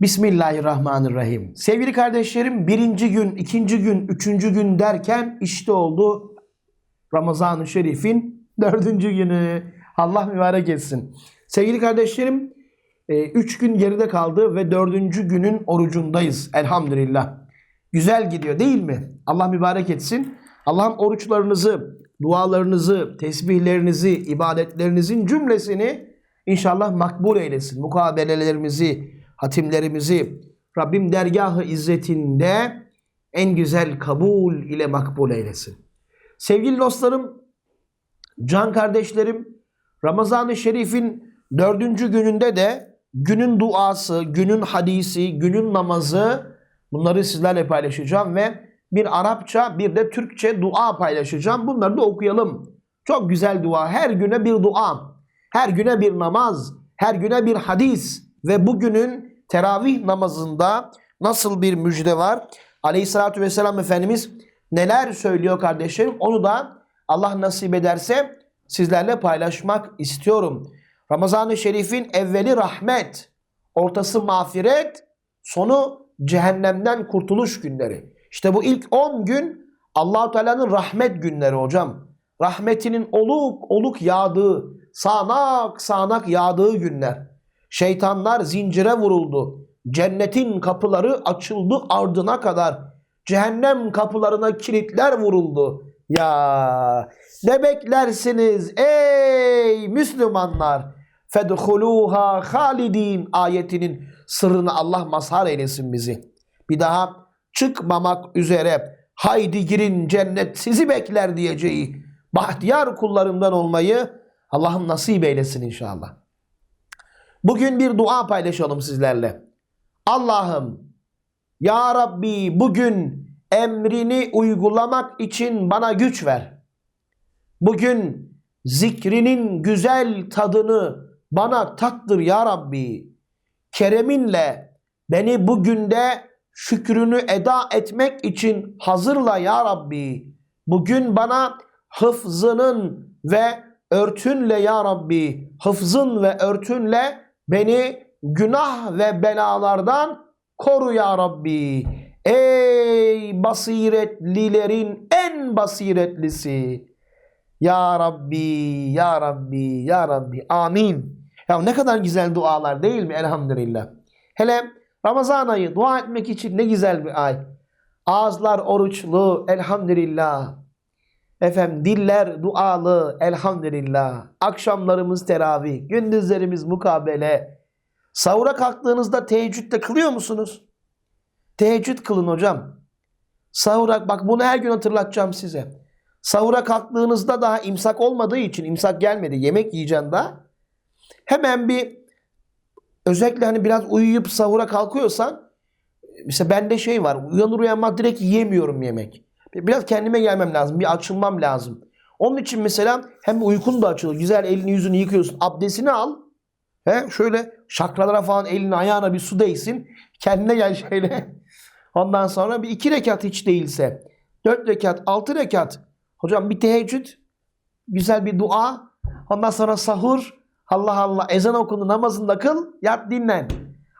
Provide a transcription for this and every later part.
Bismillahirrahmanirrahim. Sevgili kardeşlerim birinci gün, ikinci gün, üçüncü gün derken işte oldu Ramazan-ı Şerif'in dördüncü günü. Allah mübarek etsin. Sevgili kardeşlerim e, üç gün geride kaldı ve dördüncü günün orucundayız elhamdülillah. Güzel gidiyor değil mi? Allah mübarek etsin. Allah'ım oruçlarınızı, dualarınızı, tesbihlerinizi, ibadetlerinizin cümlesini inşallah makbul eylesin. Mukabelelerimizi, hatimlerimizi Rabbim dergahı izzetinde en güzel kabul ile makbul eylesin. Sevgili dostlarım, can kardeşlerim, Ramazan-ı Şerif'in dördüncü gününde de günün duası, günün hadisi, günün namazı bunları sizlerle paylaşacağım ve bir Arapça bir de Türkçe dua paylaşacağım. Bunları da okuyalım. Çok güzel dua. Her güne bir dua, her güne bir namaz, her güne bir hadis ve bugünün teravih namazında nasıl bir müjde var? Aleyhissalatü vesselam Efendimiz neler söylüyor kardeşlerim? Onu da Allah nasip ederse sizlerle paylaşmak istiyorum. Ramazan-ı Şerif'in evveli rahmet, ortası mağfiret, sonu cehennemden kurtuluş günleri. İşte bu ilk 10 gün Allahu Teala'nın rahmet günleri hocam. Rahmetinin oluk oluk yağdığı, sağanak sağanak yağdığı günler. Şeytanlar zincire vuruldu. Cennetin kapıları açıldı ardına kadar. Cehennem kapılarına kilitler vuruldu. Ya ne beklersiniz ey Müslümanlar? Fedhuluha halidin ayetinin sırrını Allah mazhar eylesin bizi. Bir daha çıkmamak üzere haydi girin cennet sizi bekler diyeceği bahtiyar kullarından olmayı Allah'ım nasip eylesin inşallah. Bugün bir dua paylaşalım sizlerle. Allah'ım ya Rabbi bugün emrini uygulamak için bana güç ver. Bugün zikrinin güzel tadını bana tattır ya Rabbi. Kereminle beni bugün de şükrünü eda etmek için hazırla ya Rabbi. Bugün bana hıfzının ve örtünle ya Rabbi. Hıfzın ve örtünle beni günah ve belalardan koru ya Rabbi. Ey basiretlilerin en basiretlisi. Ya Rabbi, Ya Rabbi, Ya Rabbi. Amin. Ya ne kadar güzel dualar değil mi? Elhamdülillah. Hele Ramazan ayı dua etmek için ne güzel bir ay. Ağızlar oruçlu, elhamdülillah. Efendim diller dualı, elhamdülillah. Akşamlarımız teravih, gündüzlerimiz mukabele. Sahura kalktığınızda teheccüd de kılıyor musunuz? Teheccüd kılın hocam. Sahura, bak bunu her gün hatırlatacağım size. Sahura kalktığınızda daha imsak olmadığı için, imsak gelmedi, yemek yiyeceksin daha. Hemen bir özellikle hani biraz uyuyup sahura kalkıyorsan mesela bende şey var uyanır uyanmaz direkt yiyemiyorum yemek. Biraz kendime gelmem lazım. Bir açılmam lazım. Onun için mesela hem uykun da açılır. Güzel elini yüzünü yıkıyorsun. Abdestini al. He, şöyle şakralara falan elini ayağına bir su değsin. Kendine gel şöyle. Ondan sonra bir iki rekat hiç değilse. Dört rekat, altı rekat. Hocam bir teheccüd. Güzel bir dua. Ondan sonra sahur. Allah Allah ezan okundu namazını da kıl. Yat dinlen.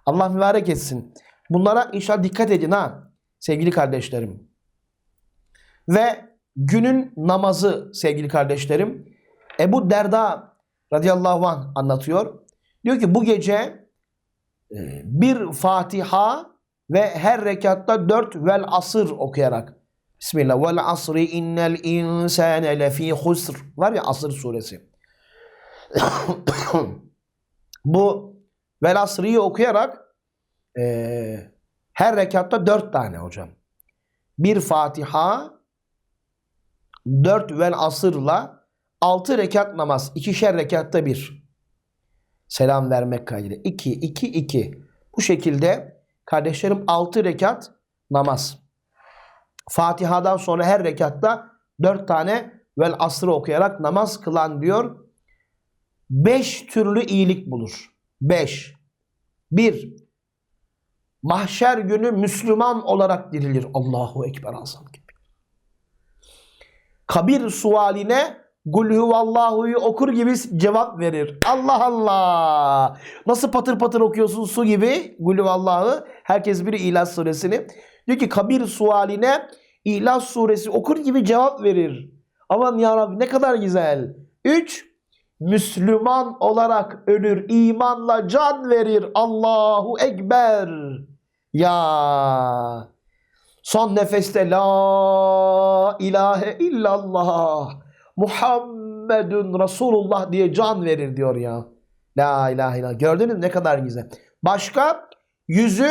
Allah mübarek etsin. Bunlara inşallah dikkat edin ha. Sevgili kardeşlerim. Ve günün namazı sevgili kardeşlerim. Ebu Derda radıyallahu anh anlatıyor. Diyor ki bu gece e, bir Fatiha ve her rekatta dört vel asır okuyarak Bismillah vel asri innel insane lefî husr var ya asır suresi. bu vel asriyi okuyarak e, her rekatta dört tane hocam. Bir Fatiha dört vel asırla altı rekat namaz. ikişer rekatta bir. Selam vermek kaydıyla. İki, iki, iki. Bu şekilde kardeşlerim altı rekat namaz. Fatiha'dan sonra her rekatta dört tane vel asrı okuyarak namaz kılan diyor. Beş türlü iyilik bulur. Beş. Bir. Mahşer günü Müslüman olarak dirilir. Allahu Ekber azam. Kabir sualine Kul huvallahu'yu okur gibi cevap verir. Allah Allah. Nasıl patır patır okuyorsun su gibi Kul huvallahu. Herkes bir İhlas suresini. Diyor ki kabir sualine İhlas suresi okur gibi cevap verir. Aman ya Rabbi ne kadar güzel. 3. Müslüman olarak ölür. imanla can verir. Allahu Ekber. Ya. Son nefeste la ilahe illallah Muhammedun Resulullah diye can verir diyor ya. La ilahe illallah. Gördünüz ne kadar güzel. Başka yüzü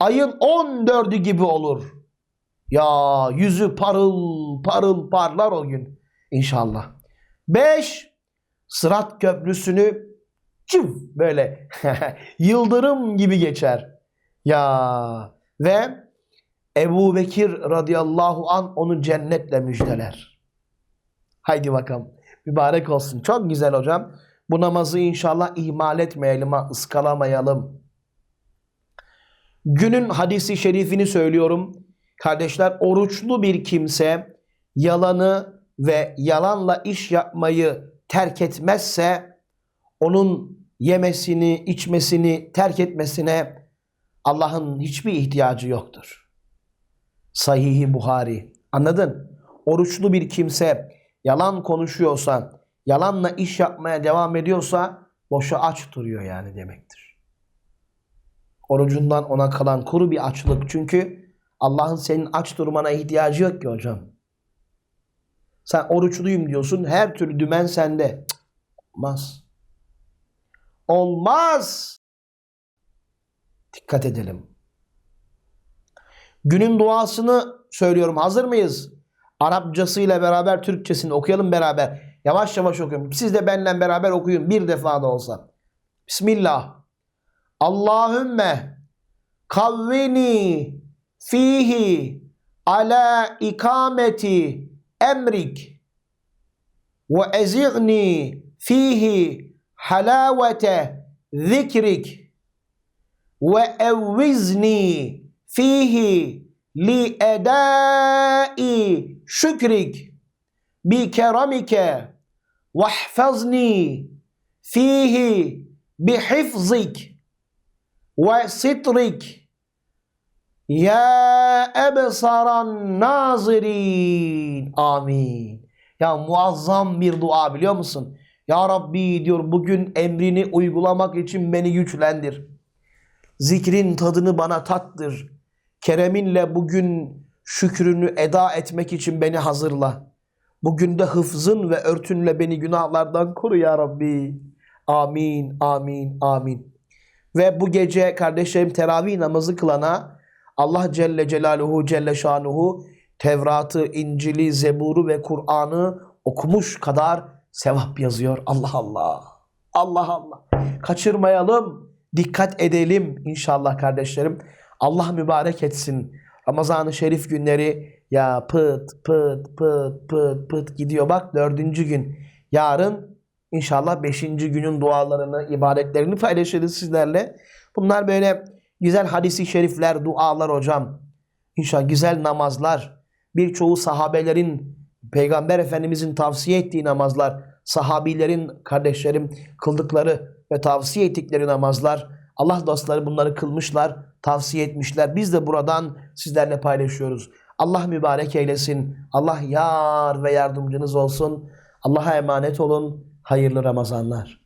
ayın 14'ü gibi olur. Ya yüzü parıl parıl parlar o gün inşallah. 5. Sırat köprüsünü çıv böyle yıldırım gibi geçer. Ya ve Ebu Bekir radıyallahu an onu cennetle müjdeler. Haydi bakalım. Mübarek olsun. Çok güzel hocam. Bu namazı inşallah ihmal etmeyelim, ıskalamayalım. Günün hadisi şerifini söylüyorum. Kardeşler oruçlu bir kimse yalanı ve yalanla iş yapmayı terk etmezse onun yemesini, içmesini terk etmesine Allah'ın hiçbir ihtiyacı yoktur. Sahih-i Buhari. Anladın? Oruçlu bir kimse yalan konuşuyorsa, yalanla iş yapmaya devam ediyorsa boşa aç duruyor yani demektir. Orucundan ona kalan kuru bir açlık. Çünkü Allah'ın senin aç durmana ihtiyacı yok ki hocam. Sen oruçluyum diyorsun. Her türlü dümen sende. Cık, olmaz. Olmaz. Dikkat edelim. Günün duasını söylüyorum. Hazır mıyız? Arapçasıyla beraber Türkçesini okuyalım beraber. Yavaş yavaş okuyun. Siz de benimle beraber okuyun. Bir defa da olsa. Bismillah. Allahümme kavvini fihi ala ikameti emrik ve ezigni fihi halavete zikrik ve evvizni fihi li edai şükrik bi keramike vahfazni fihi bi hifzik ve sitrik. Ya ebsaran nazirin. Amin. Ya muazzam bir dua biliyor musun? Ya Rabbi diyor bugün emrini uygulamak için beni güçlendir. Zikrin tadını bana tattır. Kereminle bugün şükrünü eda etmek için beni hazırla. Bugün de hıfzın ve örtünle beni günahlardan koru ya Rabbi. Amin, amin, amin. Ve bu gece kardeşlerim teravih namazı kılana Allah Celle Celaluhu Celle Şanuhu Tevrat'ı, İncil'i, Zebur'u ve Kur'an'ı okumuş kadar sevap yazıyor. Allah Allah. Allah Allah. Kaçırmayalım. Dikkat edelim inşallah kardeşlerim. Allah mübarek etsin. Ramazan-ı Şerif günleri ya pıt pıt pıt pıt pıt gidiyor. Bak dördüncü gün. Yarın inşallah beşinci günün dualarını, ibadetlerini paylaşırız sizlerle. Bunlar böyle güzel hadisi şerifler, dualar hocam. İnşallah güzel namazlar. Birçoğu sahabelerin, Peygamber Efendimizin tavsiye ettiği namazlar. Sahabilerin, kardeşlerim kıldıkları ve tavsiye ettikleri namazlar. Allah dostları bunları kılmışlar, tavsiye etmişler. Biz de buradan sizlerle paylaşıyoruz. Allah mübarek eylesin. Allah yar ve yardımcınız olsun. Allah'a emanet olun. Hayırlı Ramazanlar.